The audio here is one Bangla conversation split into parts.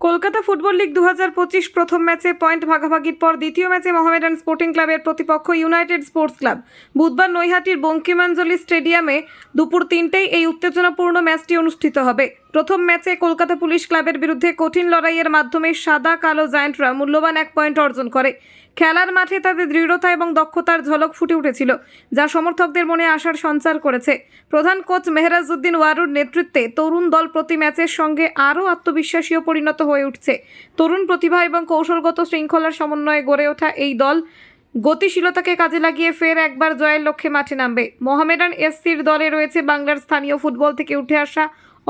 কলকাতা ফুটবল লিগ দু হাজার পঁচিশ প্রথম ম্যাচে পয়েন্ট ভাগাভাগির পর দ্বিতীয় ম্যাচে মোহামেডান স্পোর্টিং ক্লাবের প্রতিপক্ষ ইউনাইটেড স্পোর্টস ক্লাব। বুধবার নৈহাটির বঙ্কিমাঞ্জলি স্টেডিয়ামে দুপুর তিনটেই এই উত্তেজনাপূর্ণ ম্যাচটি অনুষ্ঠিত হবে। প্রথম ম্যাচে কলকাতা পুলিশ ক্লাবের বিরুদ্ধে কঠিন লড়াইয়ের মাধ্যমে সাদা কালো জায়ান্টরা মূল্যবান এক পয়েন্ট অর্জন করে। খেলার মাঠে তাদের দৃঢ়তা এবং দক্ষতার ঝলক ফুটে উঠেছিল, যা সমর্থকদের মনে আশার সঞ্চার করেছে। প্রধান কোচ মেহরাজউদ্দিন ওয়ারুর নেতৃত্বে তরুণ দল প্রতি ম্যাচের সঙ্গে আরও আত্মবিশ্বাসীও পরিণত হয়ে উঠছে। তরুণ প্রতিভা এবং কৌশলগত শৃঙ্খলার সমন্বয়ে গড়ে ওঠা এই দল গতিশীলতাকে কাজে লাগিয়ে ফের একবার জয়ের লক্ষ্যে মাঠে নামবে। মোহামেডান এসসির দলে রয়েছে বাংলার স্থানীয় ফুটবল থেকে উঠে আসা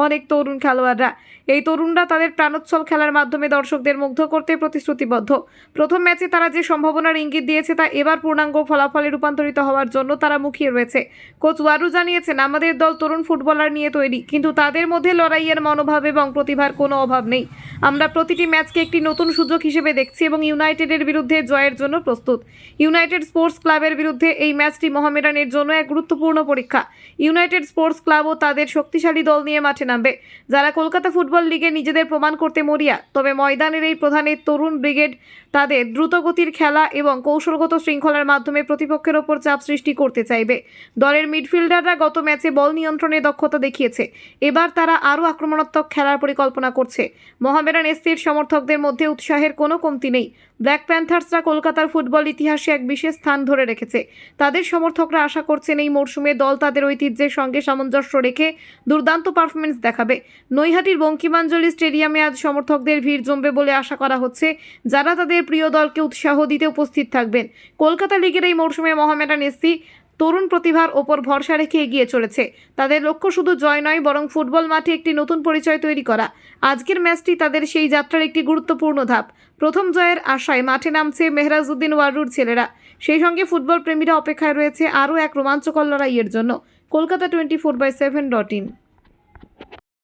অনেক তরুণ খেলোয়াড়রা। এই তরুণরা তাদের প্রাণোচ্ছল খেলার মাধ্যমে দর্শকদের মুগ্ধ করতে প্রতিশ্রুতিবদ্ধ। প্রথম ম্যাচে তারা যে সম্ভাবনার ইঙ্গিত দিয়েছে তা এবার পূর্ণাঙ্গ ফলাফলে রূপান্তরিত হওয়ার জন্য তারা মুখিয়ে রয়েছে। কোচ ওয়ারু জানিয়েছেন, আমাদের দল তরুণ ফুটবলার নিয়ে তৈরি, কিন্তু তাদের মধ্যে লড়াইয়ের মনোভাব এবং প্রতিভার কোনো অভাব নেই। আমরা প্রতিটি ম্যাচকে একটি নতুন সুযোগ হিসেবে দেখছি এবং ইউনাইটেডের বিরুদ্ধে জয়ের জন্য প্রস্তুত। ইউনাইটেড স্পোর্টস ক্লাবের বিরুদ্ধে এই ম্যাচটি মোহামেডানের জন্য এক গুরুত্বপূর্ণ পরীক্ষা। ইউনাইটেড স্পোর্টস ক্লাবও তাদের শক্তিশালী দল নিয়ে মাঠে নামবে। যারা কলকাতা ফুটবল লিগে নিজেদের প্রমাণ করতে মরিয়া, তবে ময়দানের এই প্রধানের তরুণ ব্রিগেড তাদের দ্রুতগতির খেলা এবং কৌশলগত শৃঙ্খলার মাধ্যমে প্রতিপক্ষের ওপর চাপ সৃষ্টি করতে চাইবে। দলের মিডফিল্ডাররা গত ম্যাচে বল নিয়ন্ত্রণে দক্ষতা দেখিয়েছে। এবার তারা আরও আক্রমণাত্মক খেলার পরিকল্পনা করছে। মোহামেডান এসসির সমর্থকদের মধ্যে উৎসাহের কোনো কমতি নেই। ব্ল্যাক প্যান্থার্সরা কলকাতার ফুটবল ইতিহাসে এক বিশেষ স্থান ধরে রেখেছে। তাদের সমর্থকরা আশা করছেন এই মরশুমে দল তাদের ঐতিহ্যের সঙ্গে সামঞ্জস্য রেখে দুর্দান্ত পারফরমেন্স দেখাবে। নৈহাটির বঙ্কিমাঞ্জলি স্টেডিয়ামে আজ সমর্থকদের ভিড় জমবে বলে আশা করা হচ্ছে। যারা তাদের প্রিয় দলকে উৎসাহ দিতে উপস্থিত থাকবেন। কলকাতা লিগের এই মরশুমে মোহামেডান এসসি তরুণ প্রতিভার ওপর ভরসা রেখে এগিয়ে চলেছে। তাদের লক্ষ্য শুধু জয় নয়, বরং ফুটবল মাঠে একটি নতুন পরিচয় তৈরি করা। আজকের ম্যাচটি তাদের সেই যাত্রার একটি গুরুত্বপূর্ণ ধাপ। প্রথম জয়ের আশায় মাঠে নামছে মেহরাজউদ্দিন ওয়ারুর ছেলেরা। সেই সঙ্গে ফুটবল প্রেমীরা অপেক্ষায় রয়েছে আরও এক রোমাঞ্চকর লড়াইয়ের জন্য। Kolkata twenty four by seven dot in.